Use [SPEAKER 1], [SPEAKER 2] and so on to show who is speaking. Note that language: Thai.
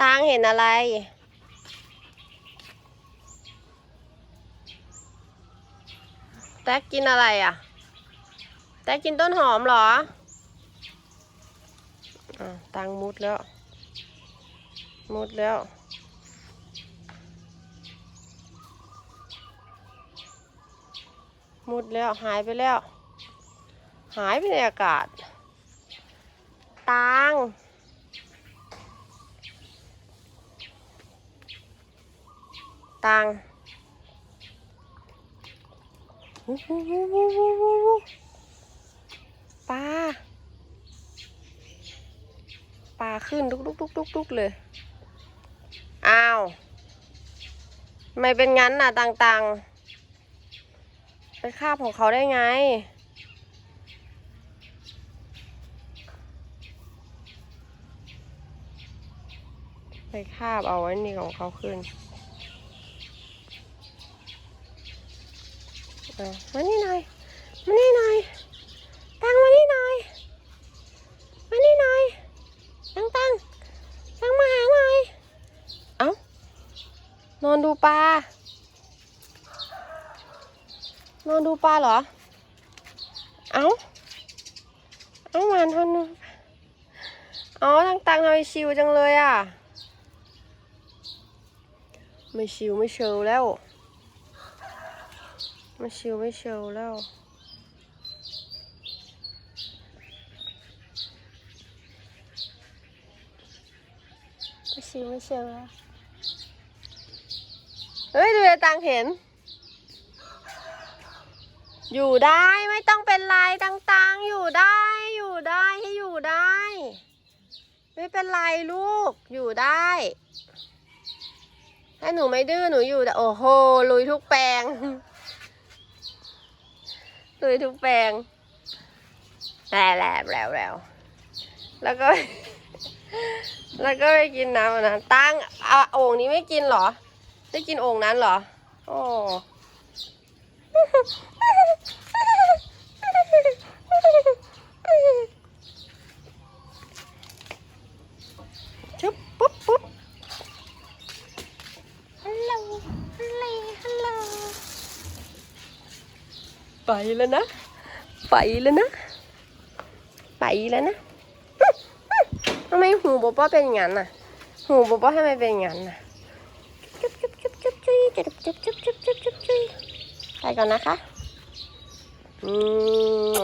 [SPEAKER 1] ตางเห็นอะไร แต๊กกินอะไรอะ แต๊กกินต้นหอมเหรออะตังมุดแล้ว มุดแล้วมุดแล้วหายไปแล้ว หายไปในอากาศตาง ตังหูหูหูหูหูหูหูปลาปลาขึ้นลุกลุกลุกลุกลุกเลย อ้าว ไม่เป็นงั้นน่ะตังตังไปคาบของเขาได้ไง ไปคาบเอาไว้นี่ของเขาขึ้น เอามานี่หน่อย มานี่หน่อย ตังมานี่หน่อย มานี่หน่อย ตังตังตังมาหาหน่อย เอ้านอนดูปลา นอนดูปลาเหรอ เอ้า เอ้ามันทนงอ๋อ ตังตังทำไมชิวจังเลยอะ ไม่ชิวไม่เชลแล้ว ไม่ชิวไม่เชลแล้ว ไม่ชิวไม่เชลแล้ว เฮ้ย ดูเลยตังเห็น อยู่ได้ไม่ต้องเป็นไรตังๆ อยู่ได้ อยู่ได้ให้อยู่ได้ ไม่เป็นไรลูก อยู่ได้ถ้าหนูไม่ดื้อหนูอยู่แต่โอ้โหลุยทุกแปลง ลุยทุกแปลงแล้วแล้วแล้วแล้วแล้วก็ แล้วก็ไม่กินน้ำนะตั้งเอาโอ่งนี้ไม่กินหรอ ได้กินโอ่งนั้นหรอ โอ้ ชุบปุ๊บปุ๊บฮัลโหลฮัลโหลฮัลโหล ไปแล้วนะ ไปแล้วนะ ไปแล้วนะทำไมหูโบป้าเป็นอย่างนั้นน่ะ หูโบป้าทำไมเป็นอย่างนั้นน่ะจุ๊บจุ๊บจุ๊บจุ๊บจุ๊บจุ๊บจุ๊บจุ๊บจุ๊บจุ๊บจุ๊บจุ๊บไปก่อนนะคะอืม